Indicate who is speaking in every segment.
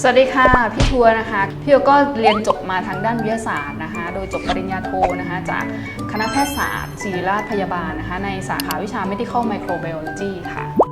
Speaker 1: สวัสดีค่ะ พี่ทัวร์นะคะ พี่ทัวร์ก็เรียนจบมาทางด้านวิทยาศาสตร์นะคะ โดยจบปริญญาโทนะคะ จากคณะแพทยศาสตร์ศิริราชพยาบาลนะคะ ในสาขาวิชา medical microbiology ค่ะ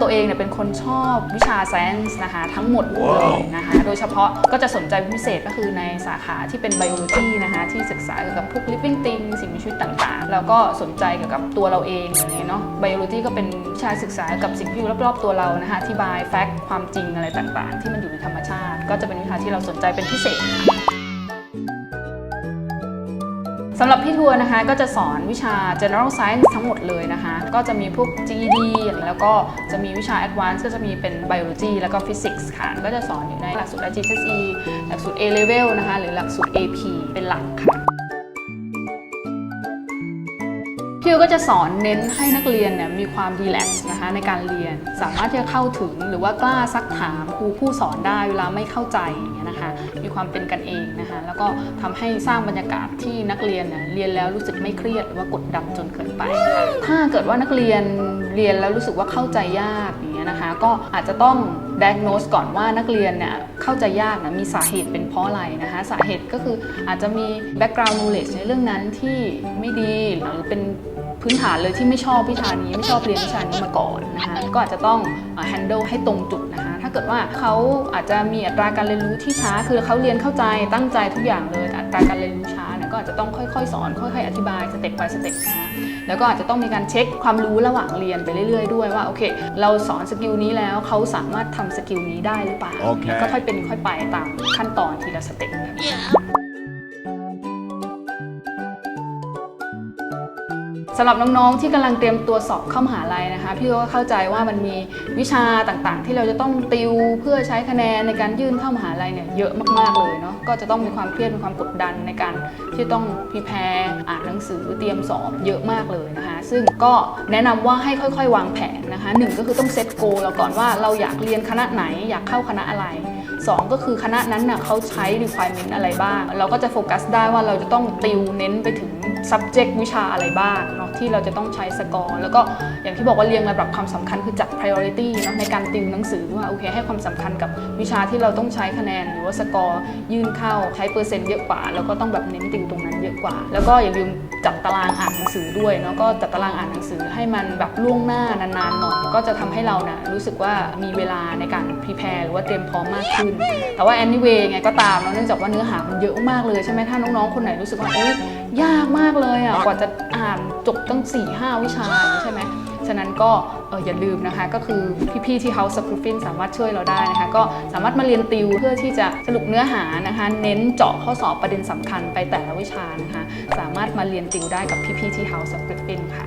Speaker 1: ตัวเองเนี่ยเป็นคนชอบวิชา science นะคะทั้งหมดเลยนะคะโดยเฉพาะก็จะสนใจเป็นพิเศษก็คือในสาขาที่เป็น biology นะคะที่ศึกษาเกี่ยวกับพวก living things สิ่งมีชีวิตต่างๆ แล้วก็สนใจเกี่ยวกับตัวเราเองอะไรอย่างเงี้ยเนาะ biology ก็เป็นวิชาศึกษาเกี่ยวกับสิ่งที่อยู่รอบๆตัวเรานะคะอธิบาย fact ความจริงอะไรต่างๆ ที่มันอยู่ในธรรมชาติ ก็จะเป็นวิชาที่เราสนใจเป็นพิเศษค่ะ สำหรับพี่ทัวร์นะคะก็จะสอนวิชา general science ทั้งหมดเลยนะคะ ก็จะมีพวก GED แล้วก็จะมีวิชา advanced ก็จะมีเป็น biology แล้วก็ physics ค่ะ ก็จะสอนอยู่ในหลักสูตร GCSE หลักสูตร A level นะคะ หรือหลักสูตร AP เป็นหลักค่ะ พี่ก็จะสอนเน้นให้นักเรียนเนี่ยมีความรีแลกซ์นะคะในการเรียน สามารถที่จะเข้าถึงหรือว่ากล้าซักถามครูผู้สอนได้เวลาไม่เข้าใจอย่างเงี้ยนะคะ มีความเป็นกันเองนะคะ แล้วก็ทำให้สร้างบรรยากาศที่นักเรียนเนี่ยเรียนแล้วรู้สึกไม่เครียดหรือว่ากดดันจนเกินไป ถ้าเกิดว่านักเรียนเรียนแล้วรู้สึกว่าเข้าใจยากอย่างเงี้ยนะคะ ก็อาจจะต้อง diagnose ก่อนว่านักเรียนเนี่ยเข้าใจยากนะมีสาเหตุเป็นเพราะอะไรนะคะสาเหตุก็คืออาจจะมี background knowledge ในเรื่องนั้นที่ไม่ดีหรือเป็นพื้นฐานเลยที่ไม่ชอบวิชานี้ไม่ชอบเรียนวิชานี้มาก่อนนะคะก็อาจจะต้อง handle ให้ตรงจุดนะคะถ้าเกิดว่าเขาอาจจะมีอัตราการเรียนรู้ที่ช้า คือเขาเรียนเข้าใจตั้งใจทุกอย่างเลยอัตราการเรียนรู้ช ก็อาจจะต้องค่อยๆ สอนค่อยๆ อธิบายสเต็ป by สเต็ปนะคะแล้วก็อาจจะต้องมีการเช็คความรู้ระหว่างเรียนไปเรื่อยๆ ด้วยว่าโอเค เราสอนสกิลนี้แล้วเขาสามารถทำสกิลนี้ได้หรือเปล่า
Speaker 2: โอเค
Speaker 1: ก็ค่อยเป็นค่อยไปตามขั้นตอนทีละสเต็ปค่ สำหรับน้องๆที่กำลังเตรียมตัวสอบเข้ามหาลัยนะคะ พี่ก็เข้าใจว่ามันมีวิชาต่างๆ ที่เราจะต้องติวเพื่อใช้คะแนนในการยื่นเข้ามหาลัยเนี่ยเยอะมากๆเลยเนาะก็จะต้องมีความเครียดมีความกดดันในการที่ต้องพิแพร์อ่านหนังสือเตรียมสอบเยอะมากเลยนะคะ ซึ่งก็แนะนำว่าให้ค่อยๆ วางแผนนะคะหนึ่งก็คือต้องเซตโกเราก่อนว่าเราอยากเรียนคณะไหนอยากเข้าคณะอะไร สองก็คือคณะนั้นน่ะเขาใช้ requirement อะไรบ้าง เราก็จะโฟกัสได้ว่าเราจะต้องติวเน้นไปถึง subject วิชาอะไรบ้างเนาะที่เราจะต้องใช้สกอร์แล้วก็อย่างที่บอกว่าเรียงลำดับความสำคัญคือจัด priority เนาะในการติวหนังสือว่าโอเคให้ความสำคัญกับวิชาที่เราต้องใช้คะแนน หรือว่าสกอร์ยื่นเข้าใช้เปอร์เซ็นต์เยอะกว่าแล้วก็ต้องแบบเน้นติวตรงนั้นเยอะกว่า แล้วก็อย่าลืมจัดตารางอ่านหนังสือด้วยเนาะก็จัดตารางอ่านหนังสือให้มันแบบล่วงหน้านานๆหน่อยก็จะทำให้เรานะรู้สึกว่ามีเวลาในการ prepare หรือว่าเตรียมพร้อมมากขึ้น แต่ว่า anyway ไงก็ตามเนื่องจากว่าเนื้อหามันเยอะมากเลยใช่ไหมถ้าน้องๆ คนไหนรู้สึกว่าโอ๊ยยากมากเลยอะกว่าจะอ่านจบตั้ง 4 5 วิชาอย่านะใช่ไหมฉะนั้นก็เอออย่าลืมนะคะ ก็คือพี่ๆที่ House of Griffin สามารถช่วยเราได้นะคะ ก็สามารถมาเรียนติวเพื่อที่จะสรุปเนื้อหานะคะ เน้นเจาะข้อสอบประเด็นสำคัญไปแต่ละวิชานะคะ สามารถมาเรียนติวได้กับพี่ๆที่ House of Griffin ค่ะ